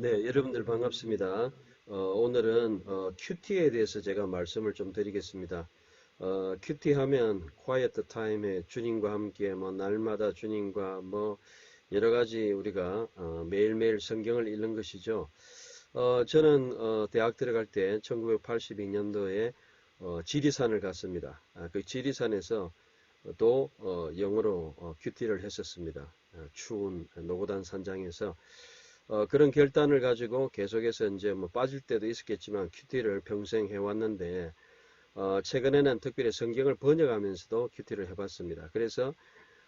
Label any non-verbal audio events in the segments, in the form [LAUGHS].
네, 여러분들 반갑습니다. 어, 오늘은 어, 큐티에 대해서 제가 말씀을 좀 드리겠습니다. 어, 큐티 하면 quiet time에 주님과 함께 뭐 날마다 주님과 뭐 여러 가지 우리가 어, 매일매일 성경을 읽는 것이죠. 어, 저는 어, 대학 들어갈 때 1982년도에 어, 지리산을 갔습니다. 아, 그 지리산에서 또 어, 영어로 어, 큐티를 했었습니다. 어, 추운 노고단 산장에서 어, 그런 결단을 가지고 계속해서 이제 뭐 빠질 때도 있었겠지만 큐티를 평생 해왔는데 어, 최근에는 특별히 성경을 번역하면서도 큐티를 해봤습니다. 그래서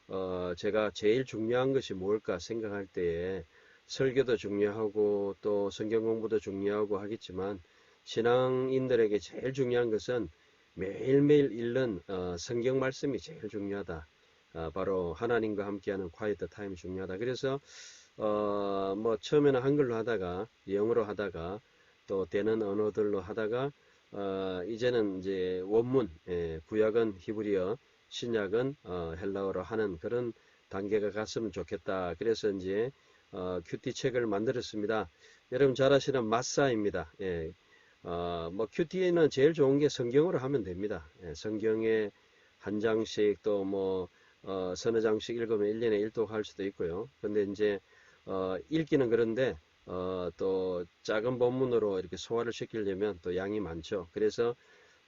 어, 제가 제일 중요한 것이 뭘까 생각할 때에 설교도 중요하고 또 성경 공부도 중요하고 하겠지만 신앙인들에게 제일 중요한 것은 매일매일 읽는 어, 성경 말씀이 제일 중요하다. 어, 바로 하나님과 함께하는 quiet 타임이 중요하다. 그래서 어, 뭐 처음에는 한글로 하다가 영어로 하다가 또 되는 언어들로 하다가 어, 이제는 이제 원문 예, 구약은 히브리어 신약은 어, 헬라어로 하는 그런 단계가 갔으면 좋겠다. 그래서 이제 어, 큐티 책을 만들었습니다. 여러분 잘 아시는 마사입니다. 예, 어, 뭐 큐티는 제일 좋은 게 성경으로 하면 됩니다. 예, 성경에 한 장씩 또뭐 어, 서너 장씩 읽으면 1년에 1독 할 수도 있고요. 근데 이제 어, 읽기는 그런데 어, 또 작은 본문으로 이렇게 소화를 시키려면 또 양이 많죠. 그래서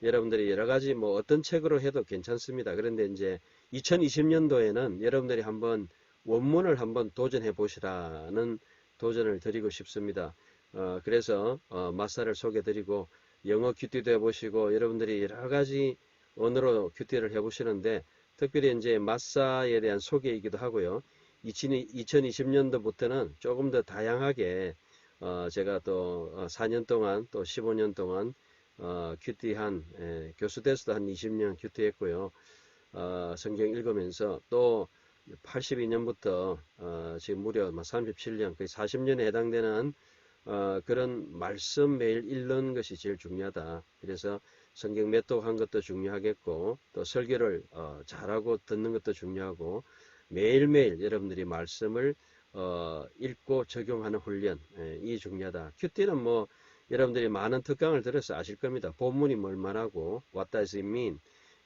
여러분들이 여러 가지 뭐 어떤 책으로 해도 괜찮습니다. 그런데 이제 2020년도에는 여러분들이 한번 원문을 한번 도전해 보시라는 도전을 드리고 싶습니다. 어, 그래서 어, 마사를 소개 드리고 영어 큐티도 해보시고 여러분들이 여러 가지 언어로 큐티를 해보시는데 특별히 이제 마사에 대한 소개이기도 하고요. 2020년도부터는 조금 더 다양하게 어 제가 또 4년 어, 동안 또 15년 동안 어 큐티한 예, 교수 돼서도 한 20년 큐티했고요. 어 성경 읽으면서 또 82년부터 어 지금 무려 37년 거의 40년에 해당되는 어 그런 말씀 매일 읽는 것이 제일 중요하다. 그래서 성경 몇독한 것도 중요하겠고 또 설교를 어 잘하고 듣는 것도 중요하고 매일매일 여러분들이 말씀을 어, 읽고 적용하는 훈련 예, 이 중요하다. 큐티는 뭐 여러분들이 많은 특강을 들어서 아실 겁니다. 본문이 뭘 말하고 what does it mean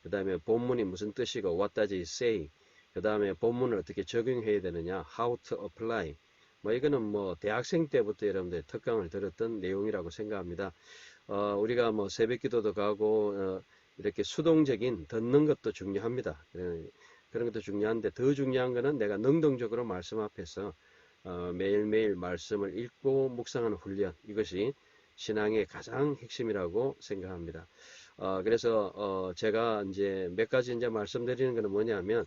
그 다음에 본문이 무슨 뜻이고 what does it say 그 다음에 본문을 어떻게 적용해야 되느냐 how to apply 뭐 이거는 뭐 대학생 때부터 여러분들 특강을 들었던 내용이라고 생각합니다. 어, 우리가 뭐 새벽 기도도 가고 어, 이렇게 수동적인 듣는 것도 중요합니다. 예, 그런 것도 중요한데 더 중요한 것은 내가 능동적으로 말씀 앞에서 어, 매일매일 말씀을 읽고 묵상하는 훈련 이것이 신앙의 가장 핵심이라고 생각합니다. 어, 그래서 어, 제가 이제 몇 가지 이제 말씀드리는 것은 뭐냐면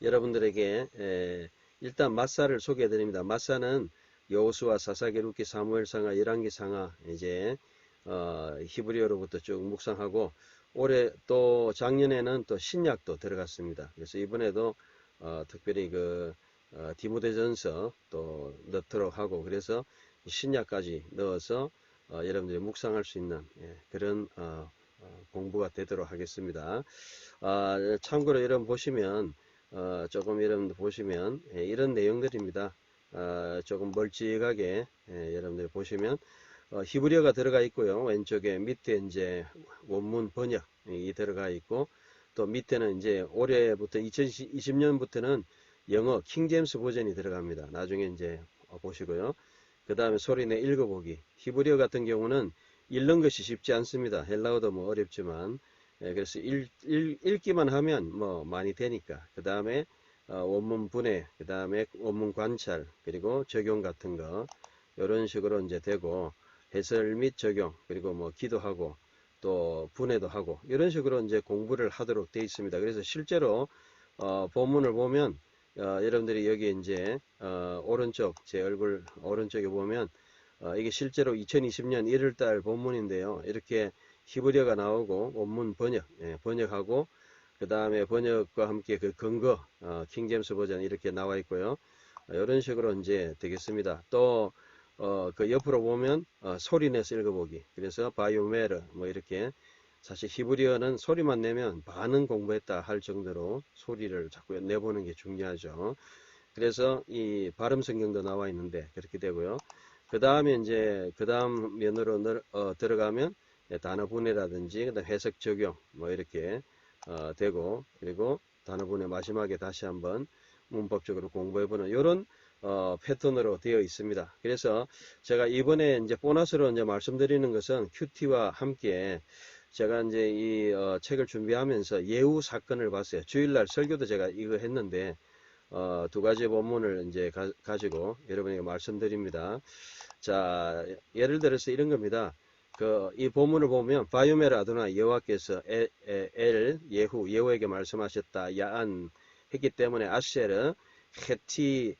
여러분들에게 에, 일단 마사를 소개해 드립니다. 마사는 여호수아 사사기 루키 사무엘상하 열왕기 상하 이제 어, 히브리어로부터 쭉 묵상하고 올해 또 작년에는 또 신약도 들어갔습니다. 그래서 이번에도 어, 특별히 그 어, 디모데전서 또 넣도록 하고 그래서 신약까지 넣어서 어, 여러분들이 묵상할 수 있는 예, 그런 어, 어, 공부가 되도록 하겠습니다. 아, 참고로 여러분 보시면 어, 조금 여러분들 보시면 예, 이런 내용들입니다. 아, 조금 멀찍하게 예, 여러분들 보시면 어, 히브리어가 들어가 있고요. 왼쪽에 밑에 이제 원문 번역이 들어가 있고 또 밑에는 이제 올해부터 2020년부터는 영어 킹제임스 버전이 들어갑니다. 나중에 이제 보시고요. 그 다음에 소리내 읽어보기. 히브리어 같은 경우는 읽는 것이 쉽지 않습니다. 헬라어도 뭐 어렵지만 예, 그래서 읽, 읽, 기만 하면 뭐 많이 되니까 그 다음에 어, 원문 분해, 그 다음에 원문 관찰, 그리고 적용 같은 거 이런 식으로 이제 되고 해설 및 적용 그리고 뭐 기도하고 또 분해도 하고 이런 식으로 이제 공부를 하도록 되어 있습니다. 그래서 실제로 어, 본문을 보면 어, 여러분들이 여기 이제 어, 오른쪽 제 얼굴 오른쪽에 보면 어, 이게 실제로 2020년 1월달 본문인데요. 이렇게 히브리어가 나오고 원문 번역 예, 번역하고 그 다음에 번역과 함께 그 근거 어, 킹제임스 버전 이렇게 나와 있고요. 어, 이런 식으로 이제 되겠습니다. 또 어, 그 옆으로 보면 어, 소리 내서 읽어보기. 그래서 바이오메르 뭐 이렇게 사실 히브리어는 소리만 내면 반은 공부했다 할 정도로 소리를 자꾸 내보는 게 중요하죠. 그래서 이 발음 성경도 나와 있는데 그렇게 되고요. 그 다음에 이제 그 다음 면으로 늘- 어, 들어가면 예, 단어 분해라든지 그다음 해석 적용 뭐 이렇게 어, 되고 그리고 단어 분해 마지막에 다시 한번 문법적으로 공부해보는 이런 어, 패턴으로 되어 있습니다. 그래서 제가 이번에 이제 보너스로 이제 말씀드리는 것은 큐티와 함께 제가 이제 이 어, 책을 준비하면서 예우 사건을 봤어요. 주일날 설교도 제가 이거 했는데 어, 두 가지 본문을 이제 가, 지고 여러분에게 말씀드립니다. 자, 예를 들어서 이런 겁니다. 그, 이 본문을 보면, 바유메르 아도나 여호와께서 에, 에, 엘, 예후, 예후에게 말씀하셨다. 야안 했기 때문에 아쉐르, 헤티,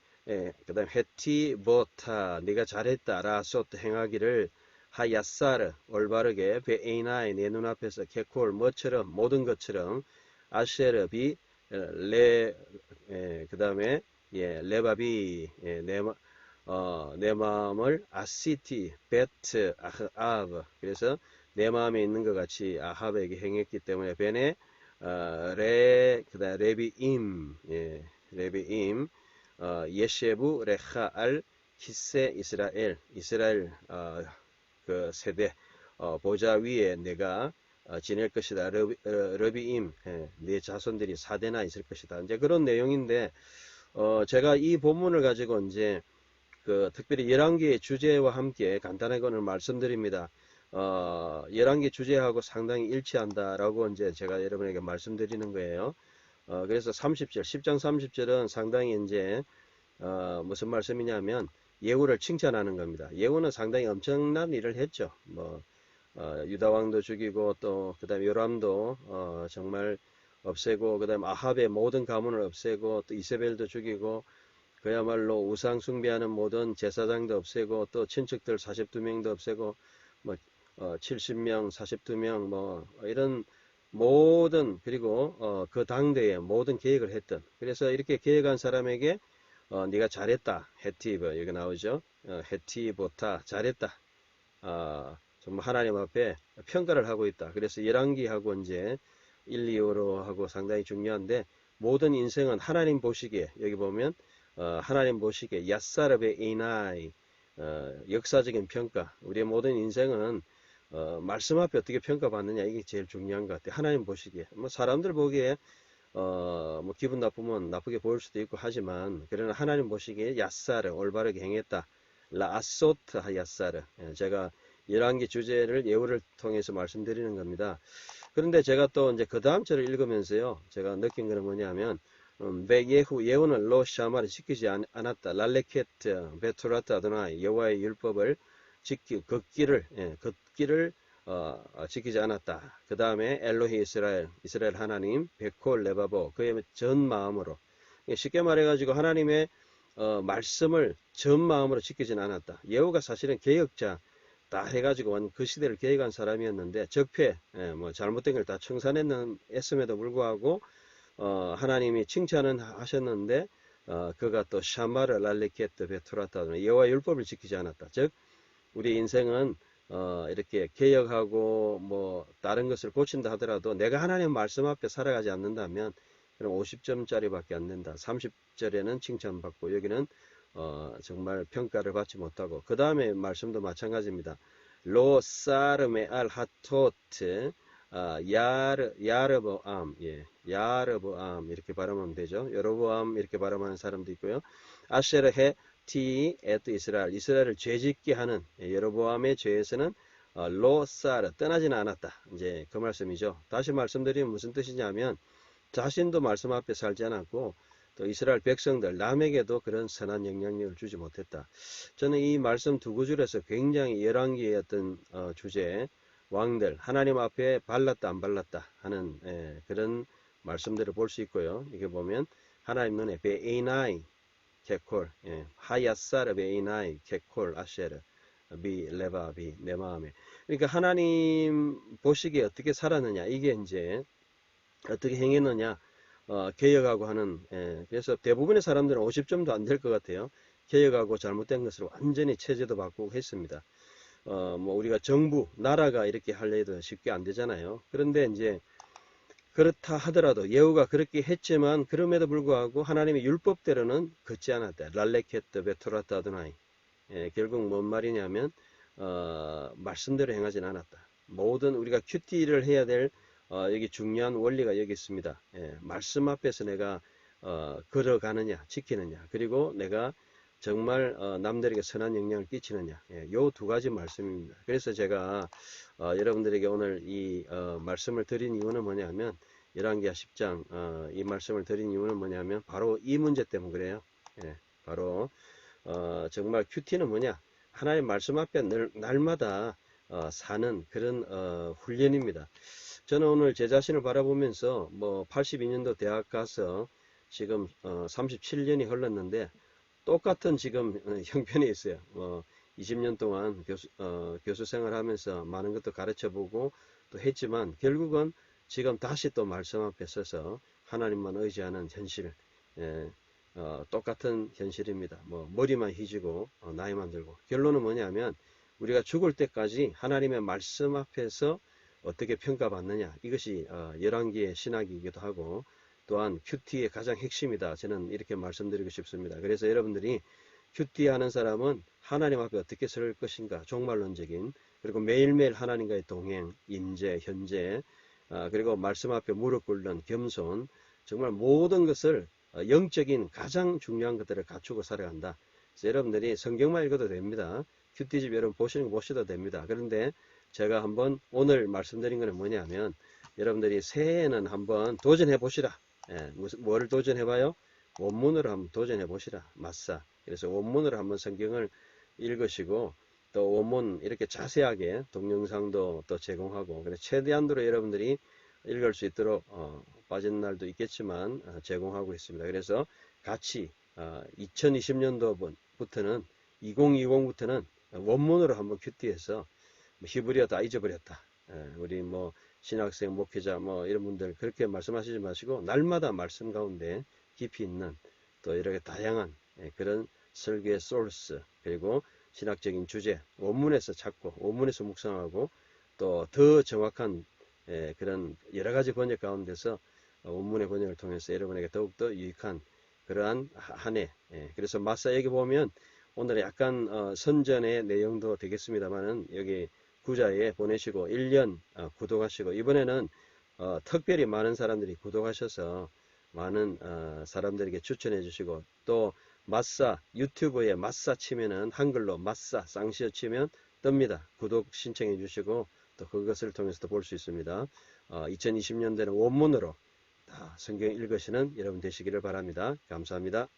그 다음 헤티, 보타, 네가 잘했다. 라소트 행하기를 하야사르, 올바르게, 베에이나의 내 눈앞에서 개콜, 뭐처럼, 모든 것처럼, 아쉐르, 비, 레, 그 다음에, 예, 레바비, 예, 내, 마- 어, 내 마음을 아시티, 베트, 아흐아브. 그래서 내 마음에 있는 것 같이 아합에게 행했기 때문에 베네, 어, 레, 그다음 레비임, 예, 레비임, 어, 예셰부, 레하, 알, 키세, 이스라엘, 이스라엘, 어, 그 세대, 어, 보좌 위에 내가 어, 지낼 것이다. 러비, 어, 러비임, 예, 네 자손들이 사대나 있을 것이다. 이제 그런 내용인데, 어, 제가 이 본문을 가지고 이제 그 특별히 열왕기의 주제와 함께 간단하게 오늘 말씀드립니다. 어, 열왕기 주제하고 상당히 일치한다라고 이제 제가 여러분에게 말씀드리는 거예요. 어, 그래서 30절, 10장 30절은 상당히 이제 어, 무슨 말씀이냐면 예후를 칭찬하는 겁니다. 예후는 상당히 엄청난 일을 했죠. 뭐 어, 유다 왕도 죽이고 또 그다음에 요람도 어, 정말 없애고 그다음에 아합의 모든 가문을 없애고 또 이세벨도 죽이고 그야말로 우상 숭배하는 모든 제사장도 없애고 또 친척들 42명도 없애고 뭐 어, 70명, 42명 뭐 이런 모든 그리고 어, 그 당대에 모든 계획을 했던. 그래서 이렇게 계획한 사람에게 어, 네가 잘했다. 헤티브 여기 나오죠? 어, 헤티보타 잘했다. 아, 정말 하나님 앞에 평가를 하고 있다. 그래서 열왕기하고 이제 1, 2호로 하고 상당히 중요한데 모든 인생은 하나님 보시기에 여기 보면 어, 하나님 보시기에 야사르베 이나이 어, 역사적인 평가. 우리의 모든 인생은 어, 말씀 앞에 어떻게 평가받느냐 이게 제일 중요한 것 같아요. 하나님 보시기에 뭐 사람들 보기에 어, 뭐 기분 나쁘면 나쁘게 보일 수도 있고 하지만 그러나 하나님 보시기에 야사르 올바르게 행했다. 라아소트 하야사르 예, 제가 열왕기 주제를 예우를 통해서 말씀드리는 겁니다. 그런데 제가 또 이제 그 다음 절을 읽으면서요 제가 느낀 것은 뭐냐면 음, 베 예후 예후는 로 샤마를 지키지 않, 않았다. 랄레케트 베토라트 아도나이 여호와의 율법을 지키 걷기를 예, 걷기를 어, 어, 지키지 않았다. 그 다음에 엘로히 이스라엘 이스라엘 하나님 베콜 레바보 그의 전 마음으로 예, 쉽게 말해가지고 하나님의 어, 말씀을 전 마음으로 지키지는 않았다. 예후가 사실은 개혁자 다 해가지고 완그 시대를 개혁한 사람이었는데 적폐 예, 뭐 잘못된 걸 다 청산했음에도 불구하고 어, 하나님이 칭찬은 하셨는데 어, 그가 또 샤마르 랄레케트 베투라타 여호와 율법을 지키지 않았다. 즉 우리 인생은 어, 이렇게 개혁하고 뭐 다른 것을 고친다 하더라도 내가 하나님 말씀 앞에 살아가지 않는다면 그럼 50점짜리밖에 안 된다. 30절에는 칭찬받고 여기는 어, 정말 평가를 받지 못하고 그 다음에 말씀도 마찬가지입니다. 로 사르메 알 하토트 아, 야르 야르보암 예 야르보암 이렇게 발음하면 되죠. 여로보암 이렇게 발음하는 사람도 있고요. 아쉐르헤 티 에트 이스라엘 이스라엘을 죄짓게 하는 예, 여로보암의 죄에서는 어, 로사르 떠나지는 않았다. 이제 그 말씀이죠. 다시 말씀드리면 무슨 뜻이냐면 자신도 말씀 앞에 살지 않았고 또 이스라엘 백성들 남에게도 그런 선한 영향력을 주지 못했다. 저는 이 말씀 두 구절에서 굉장히 열왕기의 어떤 어, 주제 왕들 하나님 앞에 발랐다 안 발랐다 하는 예, 그런 말씀들을 볼 수 있고요. 이게 보면 하나님 눈에 베이나이 케콜 예, 하야사르 베이나이 케콜 아쉐르 비 레바 비 내 마음에 그러니까 하나님 보시기에 어떻게 살았느냐 이게 이제 어떻게 행했느냐 어, 개혁하고 하는 예, 그래서 대부분의 사람들은 50점도 안 될 것 같아요. 개혁하고 잘못된 것을 완전히 체제도 바꾸고 했습니다. 어, 뭐 우리가 정부, 나라가 이렇게 할래도 쉽게 안 되잖아요. 그런데 이제 그렇다 하더라도 예후가 그렇게 했지만 그럼에도 불구하고 하나님의 율법대로는 걷지 않았다. 랄레케트 베토라타 아도나이 예, 결국 뭔 말이냐면 어, 말씀대로 행하지는 않았다. 모든 우리가 큐티를 해야 될 어, 여기 중요한 원리가 여기 있습니다. 예, 말씀 앞에서 내가 어, 걸어가느냐, 지키느냐, 그리고 내가 정말 어, 남들에게 선한 영향을 끼치느냐, 예, 요두 가지 말씀입니다. 그래서 제가 어, 여러분들에게 오늘 이 어, 말씀을 드린 이유는 뭐냐면 열왕기하 10장 어, 이 말씀을 드린 이유는 뭐냐면 바로 이 문제 때문에 그래요. 예, 바로 어, 정말 큐티는 뭐냐? 하나의 말씀 앞에 늘, 날마다 어, 사는 그런 어, 훈련입니다. 저는 오늘 제 자신을 바라보면서 뭐 82년도 대학 가서 지금 어, 37년이 흘렀는데 똑같은 지금 어, [LAUGHS] 형편에 있어요. 뭐 20년 동안 교수, 어, 교수 생활하면서 많은 것도 가르쳐 보고 또 했지만 결국은 지금 다시 또 말씀 앞에 서서 하나님만 의지하는 현실, 예, 어, 똑같은 현실입니다. 뭐 머리만 희지고 어, 나이만 들고 결론은 뭐냐면 우리가 죽을 때까지 하나님의 말씀 앞에서 어떻게 평가받느냐 이것이 어, 열왕기의 신학이기도 하고 또한 큐티의 가장 핵심이다. 저는 이렇게 말씀드리고 싶습니다. 그래서 여러분들이 큐티 하는 사람은 하나님 앞에 어떻게 설 것인가 종말론적인 그리고 매일매일 하나님과의 동행, 임재, 현재 아, 그리고 말씀 앞에 무릎 꿇는 겸손 정말 모든 것을 어, 영적인 가장 중요한 것들을 갖추고 살아간다. 그래서 여러분들이 성경만 읽어도 됩니다. 큐티집 여러분 보시는 거 보셔도 됩니다. 그런데 제가 한번 오늘 말씀드린 것은 뭐냐면 여러분들이 새해에는 한번 도전해 보시라. 예, 무슨 뭐를 도전해 봐요? 원문으로 한번 도전해 보시라. 맞사. 그래서 원문으로 한번 성경을 읽으시고 또 원문 이렇게 자세하게 동영상도 또 제공하고 그래서 최대한도로 여러분들이 읽을 수 있도록 어, 빠진 날도 있겠지만 어, 제공하고 있습니다. 그래서 같이 어, 2020년도부터는 2020부터는 원문으로 한번 큐티해서 뭐 히브리어 다 잊어버렸다. 예, 우리 뭐 신학생, 목회자 뭐 이런 분들 그렇게 말씀하시지 마시고 날마다 말씀 가운데 깊이 있는 또 이렇게 다양한 예, 그런 설교의 소스 그리고 신학적인 주제 원문에서 찾고 원문에서 묵상하고 또 더 정확한 예, 그런 여러 가지 번역 가운데서 원문의 번역을 통해서 여러분에게 더욱더 유익한 그러한 한 해. 예, 그래서 마사 여기 보면 오늘 약간 어, 선전의 내용도 되겠습니다만은 여기 구자에 보내시고 1년 어, 구독하시고 이번에는 어, 특별히 많은 사람들이 구독하셔서 많은 어, 사람들에게 추천해 주시고 또 마사 유튜브에 마사 치면은 한글로 마사 쌍시어 치면 뜹니다. 구독 신청해 주시고 또 그것을 통해서도 볼 수 있습니다. 2020년대는 원문으로 다 성경 읽으시는 여러분 되시기를 바랍니다. 감사합니다.